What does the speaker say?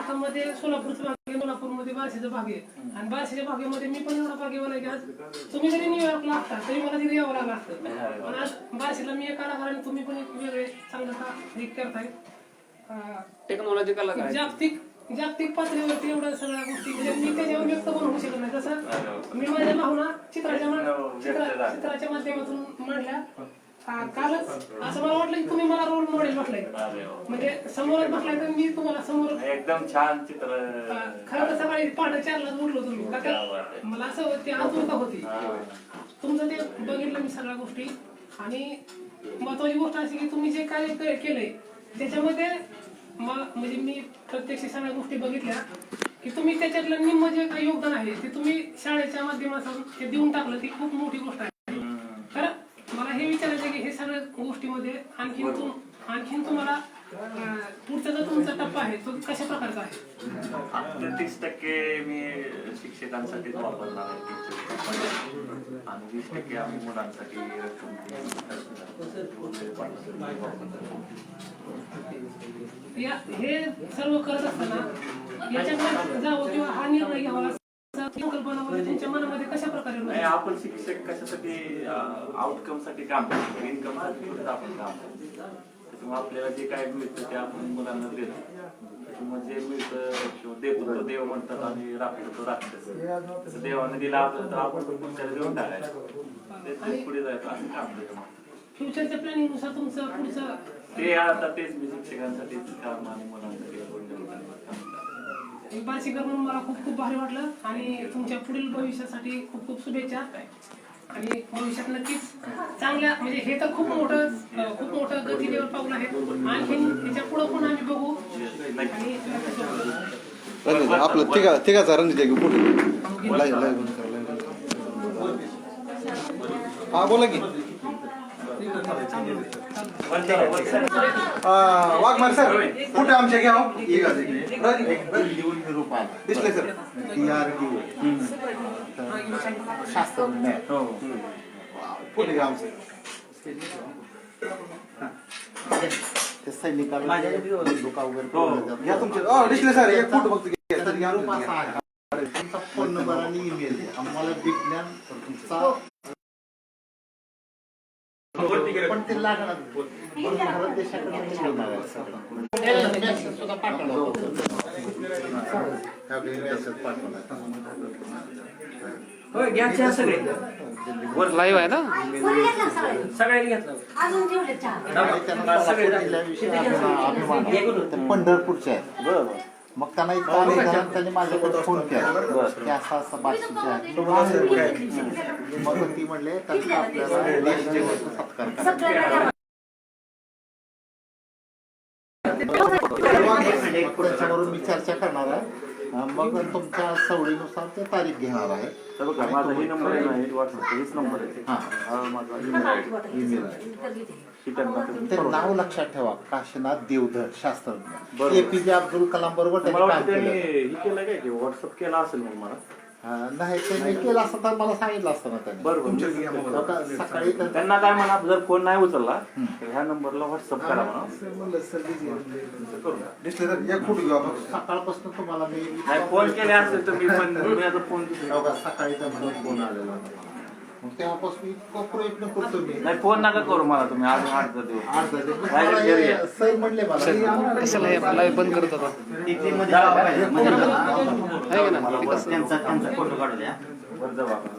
महाराष्ट्रामध्ये सोलापूरचा भाग आहे सोलापूरमध्ये बार्शीचा भाग आहे. आणि बार्शीच्या भागेमध्ये मी पण एवढा भाग्यवान आहे की आज तुम्ही जरी न्यूयॉर्कला असता तरी मला तिथे यावं लागलं असतं. पण आज बार्शीला मी एक कलाकार आणि तुम्ही पण एक वेगळे चांगलं का हे करताय. अं, टेक्नॉलॉजी कलाकार. जागतिक जागतिक पातळीवरती एवढ्या सगळ्या गोष्टी म्हणजे मी त्याच्यावर व्यक्त पण होऊ शकत नाही. जसं मी माझ्या भावना चित्राच्या मा- चित्रा- चित्राच्या माध्यमातून मांडल्या. आ, कालच असं मला वाटलं की तुम्ही मला रोल मॉडेल म्हटलंय. म्हणजे समोरच म्हटलंय तर मी तुम्हाला समोर एकदम छान चित्र. खरं तर सकाळी पहाटे चारला उठलो तुम्ही. का मला असं ते आतुरता होती. तुमचं ते बघितलं मी सगळ्या गोष्टी. आणि महत्वाची गोष्ट अशी की तुम्ही जे काय के- केलंय त्याच्यामध्ये मला म्हणजे मी प्रत्यक्ष सगळ्या गोष्टी बघितल्या की तुम्ही त्याच्यातलं निम्म जे काही योगदान आहे ते तुम्ही शाळेच्या माध्यमातून ते देऊन टाकलं. ती खूप मोठी गोष्ट आहे तर मला हे विचारायचं आहे की हे सगळ्या गोष्टीमध्ये आणखीन तुम आणखीन तुम्हाला पुढचा जो तुमचा टप्पा आहे तो कशा प्रकारचा आहे? तीस टक्के मी शिक्षकांसाठीच वापरणार आहे teacher. आणि वीस टक्के आम्ही मुलांसाठी रक्कम या हे सर्व करत असताना याच्याकडे जावं किंवा हा निर्णय घ्यावा संकल्पनामध्ये तुमच्या मनामध्ये कशा प्रकारे नाही? आपण शिक्षक कशासाठी आउटकमसाठी काम करतो? इन्कमसाठी आपण काम करतो. आपल्याला जे काय मिळतं ते आपण मुलांना देतो. जे मिळतं देतो तो देव म्हणतात आणि राखतो तो राक्षस तसं देवाने दिला आपलं तर आपण पुढच्याला देऊन टाकायचं. पुढे जायचं असं काम करतो फ्युचरच्या प्लॅनिंगनुसार तुमचं पुढचं ते आता तेच मी शिक्षकांसाठी काम आणि मुलांसाठी बार्शीकर म्हणून मला खूप खूप भारी वाटलं आणि तुमच्या पुढील भविष्यासाठी खूप खूप शुभेच्छा. आणि भविष्यात नक्कीच चांगल्या म्हणजे हे तर खूप मोठं खूप मोठं गतीदेवर पाऊल आहे. आणखीन त्याच्या पुढं पण आम्ही बघू. आणि आपलं तिघा तिघाचा रणजित आहे कुठे? हा बोला की. वाघमारे सर। कुठे आमच्या घ्या हो? दिसले सर. शास्त्रज्ञ कुठे घ्या आमचं? ते सैनिकाला धोका वगैरे घ्या तुमचे दिसले सर. एक फ़ोटो फक्त घ्या. तुमचा फ़ोन नंबर आणि ईमेल आम्हाला विज्ञान तुमचा पण ते लागणार भारत देशाकडे सुद्धा पाठवला पाठवला. लाईव्ह आहे ना? अजून अभिमान आहे. ते पंढरपूरचे आहेत मग त्यांना इतका आनंद झाला, त्यांनी माझ्याकडे फोन केला. की असं असं बातचीत आहे. मग ती म्हणले त्यांचा आपल्याला सत्कार करा. मग त्याच्यावरून मी चर्चा करणार आहे. मग तुमच्या सवडीनुसार ते तारीख घेणार आहे. तर बघा माझा हे नंबर आहे ना हे व्हॉट्सअप हेच नंबर आहे. हा. हा माझा email आहे. ईमेल आहे. की त्यांना ते- नाव लक्षात ठेवा काशीनाथ देवधर शास्त्रज्ञ. बरोबर. एपीजे अब्दुल कलाम बरोबर मला त्यांनी काम वाटतं त्यांनी केलं. हे केलं काय? की व्हॉट्सअप केला असेल मग मला. नाही त्यांनी केलं असतं तर मला सांगितलं असतं ना त्यांनी. बरोबर आता सकाळी त्यांना काय म्हणा जर फोन नाही उचलला तर ह्या नंबरला व्हॉट्सअप करा म्हणा. सकाळपासून तुम्हाला मी नाही फोन केले असेल तर मी पण मी आता फोन बघा, सकाळी फोन आलेला मग तेव्हापासून इतकं प्रयत्न करतो मी. नाही फोन नका करू मला तुम्ही आज आठ दिवस. अर्धा दिवस. Direct मला घरी हे या. सर म्हणले मला कशाला हे? लाईव्ह बंद करत होता. आहे का ना? त्यांचा फोटो काढू द्या वर जाऊ आपण